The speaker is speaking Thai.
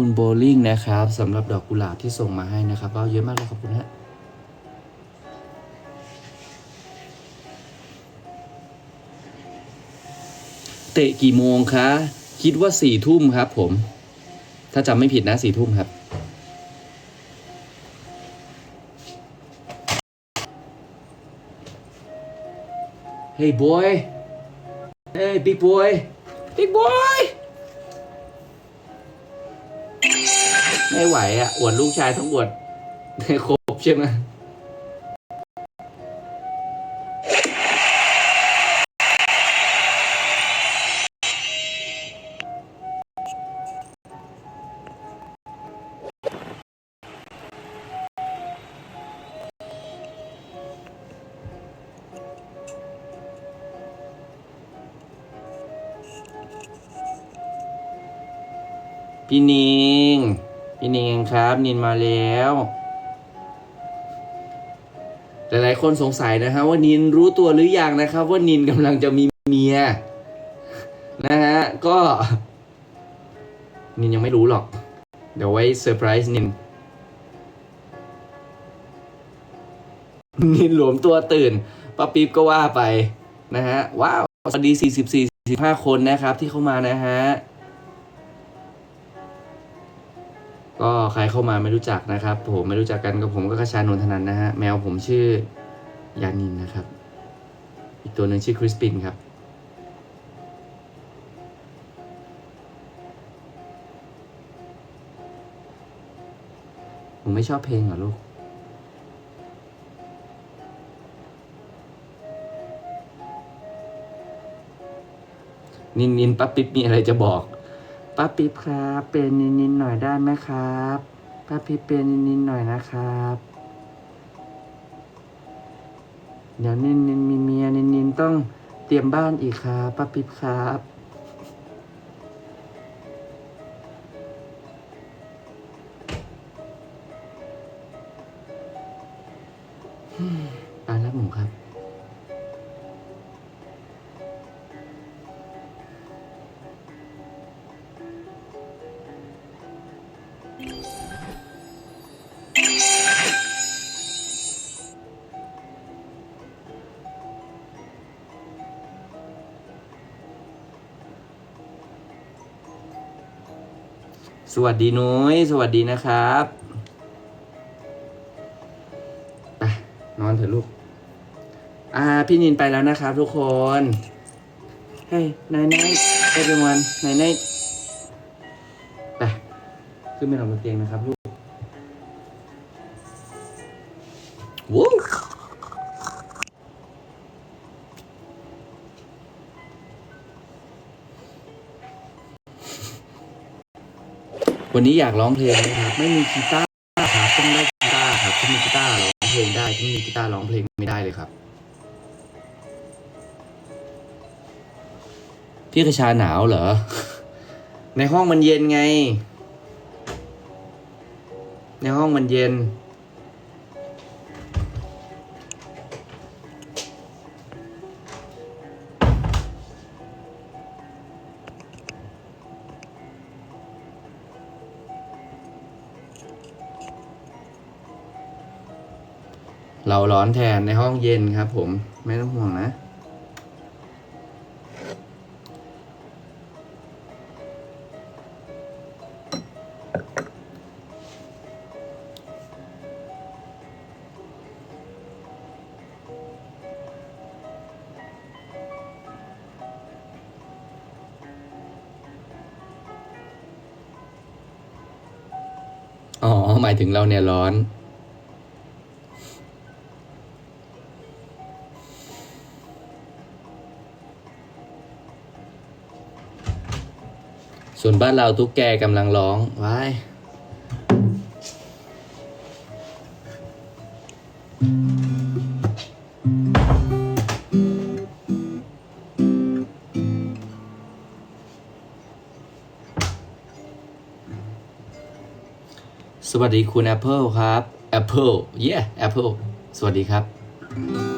คุณโบลิ่งนะครับสำหรับดอกกุหลาบที่ส่งมาให้นะครับเอาเยอะมากเลยขอบคุณฮะเตะกี่โมงคะ คิดว่าสี่ทุ่มครับผม ถ้าจำไม่ผิดนะสี่ทุ่มครับเฮ้ย boy เฮ้ย big boy big boy ไม่ไหวอะอวดลูกชายต้องอวดให้ครบใช่ไหมพี่นิง พี่นิงครับ นินมาแล้ว หลายๆคนสงสัยนะครับ ว่านินรู้ตัวหรือยังนะครับ ว่านินกำลังจะมีเมียนะฮะก็ นินยังไม่รู้หรอก เดี๋ยวไว้เซอร์ไพรส์นินนินหลวมตัวตื่นป้าปิ๊บก็ว่าไปนะฮะ ว้าว สวัสดี 44 45 คนนะครับที่เข้ามานะฮะ ก็ใครเข้ามาไม่รู้จักนะครับผมไม่รู้จักกันกับผมก็กระชานนทนันนะฮะแมวผมชื่อยานินนะครับ อีกตัวหนึ่งชื่อคริสปินครับผมไม่ชอบเพลงเหรอลูก นินนินป้าปิ๊บมีอะไรจะบอก ป้าปิ๊บครับเป็นนินนินหน่อยได้ไหมครับป้าปิ๊บเป็นนินนินหน่อยนะครับ เดี๋ยวนินนินมีเมียนินนินต้องเตรียมบ้านอีกครับป้าปิ๊บครับตายแล้วหมูครับ สวัสดีนุ้ย สวัสดีนะครับไปนอนเถอะลูก อ่า พี่นินไปแล้วนะครับทุกคนเฮ้ยนายนายเอเวอร์วันนายนายไปขึ้นไปนอนบนเตียงนะครับลูกวู้ วันนี้อยากร้องเพลงไหมครับ ไม่มีกีตาร์ครับต้องได้กีตาร์ครับถ้ามีกีตาร์ร้องเพลงได้ถ้าไม่มีกีตาร์ร้องเพลงไม่ได้เลยครับ พี่กระชาหนาวเหรอ ในห้องมันเย็นไง ในห้องมันเย็น เราร้อนแทนในห้องเย็นครับผมไม่ต้องห่วงนะ อ๋อ หมายถึงเราเนี่ยร้อน ส่วนบ้านเราตุ๊กแกกำลังร้องว้ายสวัสดีคุณ Apple ครับ Apple yeah Apple สวัสดีครับ